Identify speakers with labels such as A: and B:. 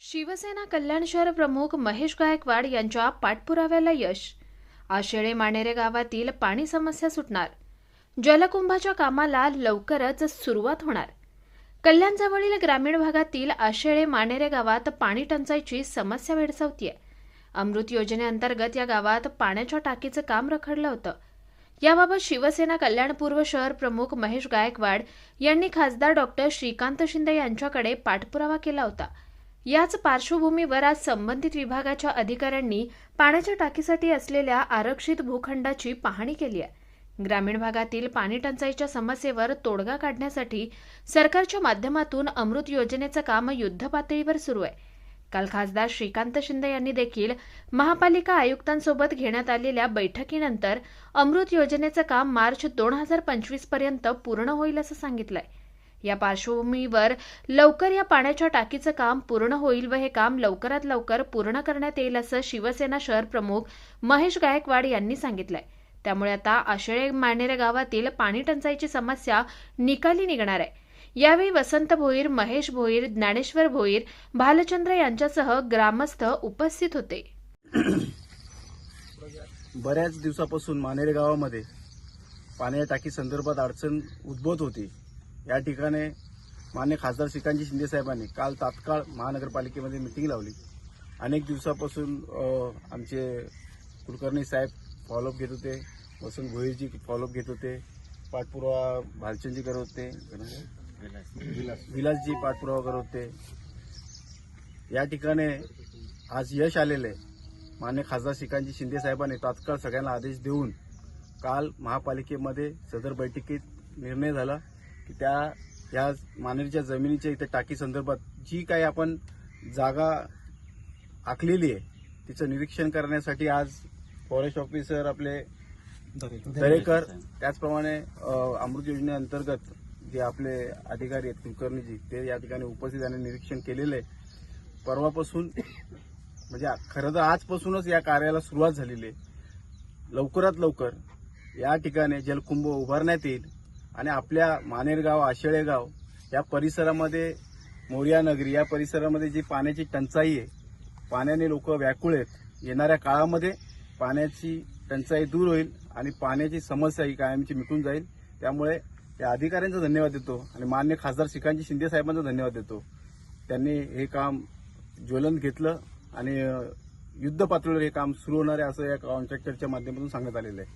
A: शिवसेना कल्याण शहर प्रमुख महेश गायकवाड यांच्या पाठपुराव्याला यश. आशेळे माणेरे गावातील पाणी समस्या सुटणार. जलकुंभाच्या कामाला लवकरच सुरुवात होणार. कल्याणजवळील ग्रामीण भागातील आशेळे मानेरे गावात पाणी टंचाईची समस्या भेडसावतीये. अमृत योजनेअंतर्गत या गावात पाण्याच्या टाकीचं काम रखडलं होतं. याबाबत शिवसेना कल्याणपूर्व शहर प्रमुख महेश गायकवाड यांनी खासदार डॉक्टर श्रीकांत शिंदे यांच्याकडे पाठपुरावा केला होता. याच पार्श्वभूमीवर आज संबंधित विभागाच्या अधिकाऱ्यांनी पाण्याच्या टाकीसाठी असलेल्या आरक्षित भूखंडाची पाहणी केली आहे. ग्रामीण भागातील पाणी टंचाईच्या समस्येवर तोडगा काढण्यासाठी सरकारच्या माध्यमातून अमृत योजनेचं काम युद्धपातळीवर सुरू आहे. काल खासदार श्रीकांत शिंदे यांनी देखील महापालिका आयुक्तांसोबत घेण्यात आलेल्या बैठकीनंतर अमृत योजनेचं काम मार्च दोन हजार पंचवीसपर्यंत पूर्ण होईल असं सांगितलंय. या पार्श्वभूमीवर लवकर या पाण्याच्या टाकीचं काम पूर्ण होईल व हे काम लवकरात लवकर पूर्ण करण्यात येईल असं शिवसेना शहर प्रमुख महेश गायकवाड यांनी सांगितलंय. त्यामुळे आता आशेळे मानेरे गावातील पाणी टंचाईची समस्या निकाली निघणार आहे. यावेळी वसंत भोईर महेश भोईर ज्ञानेश्वर भोईर भालचंद्र यांच्यासह ग्रामस्थ उपस्थित होते.
B: बऱ्याच दिवसापासून मानेरे गावामध्ये पाण्या टाकी संदर्भात अडचण उद्भवत होती. या ठिकाणी मान्य खासदार श्रीकांतजी शिंदे साहेबांनी काल तात्काळ महानगरपालिकेमध्ये मिटिंग लावली. अनेक दिवसापासून आमचे कुलकर्णी साहेब फॉलोअप घेत होते. वसंत भोईरजी फॉलोअप घेत होते. पाठपुरावा भालचंदजी करत होते. विलासजी पाठपुरावा होते. या ठिकाणी आज यश आलेलं मान्य खासदार श्रीकांतजी शिंदे साहेबांनी तात्काळ सगळ्यांना आदेश देऊन काल महापालिकेमध्ये सदर बैठकीत निर्णय झाला की त्या या मानेरच्या जमिनीच्या इथे टाकी संदर्भात जी काही आपण जागा आखलेली आहे तिचं निरीक्षण करण्यासाठी आज फॉरेस्ट ऑफिसर आपले दरेकर. त्याचप्रमाणे अमृत योजनेअंतर्गत जे आपले अधिकारी आहेत कुलकर्णीजी ते या ठिकाणी उपस्थित आणि निरीक्षण केलेलं आहे. परवापासून म्हणजे खरं तर आजपासूनच या कार्याला सुरुवात झालेली आहे. लवकरात लवकर या ठिकाणी जलकुंभ उभारण्यात येईल आणि आपल्या मानेरगाव आशेळेगाव या परिसरामध्ये मोर्या नगरी या परिसरामध्ये जी पाण्याची टंचाई आहे पाण्याने लोक व्याकुळ आहेत. येणाऱ्या काळामध्ये पाण्याची टंचाई दूर होईल आणि पाण्याची समस्या ही कायमची मिटून जाईल. त्यामुळे त्या अधिकाऱ्यांचा धन्यवाद देतो आणि मान्य खासदार श्रीकांतजी शिंदे साहेबांचा धन्यवाद देतो. त्यांनी हे काम ज्वलंत घेतलं आणि युद्ध पातळीवर हे काम सुरू होणार आहे असं या कॉन्ट्रॅक्टरच्या माध्यमातून सांगण्यात आलेलं आहे.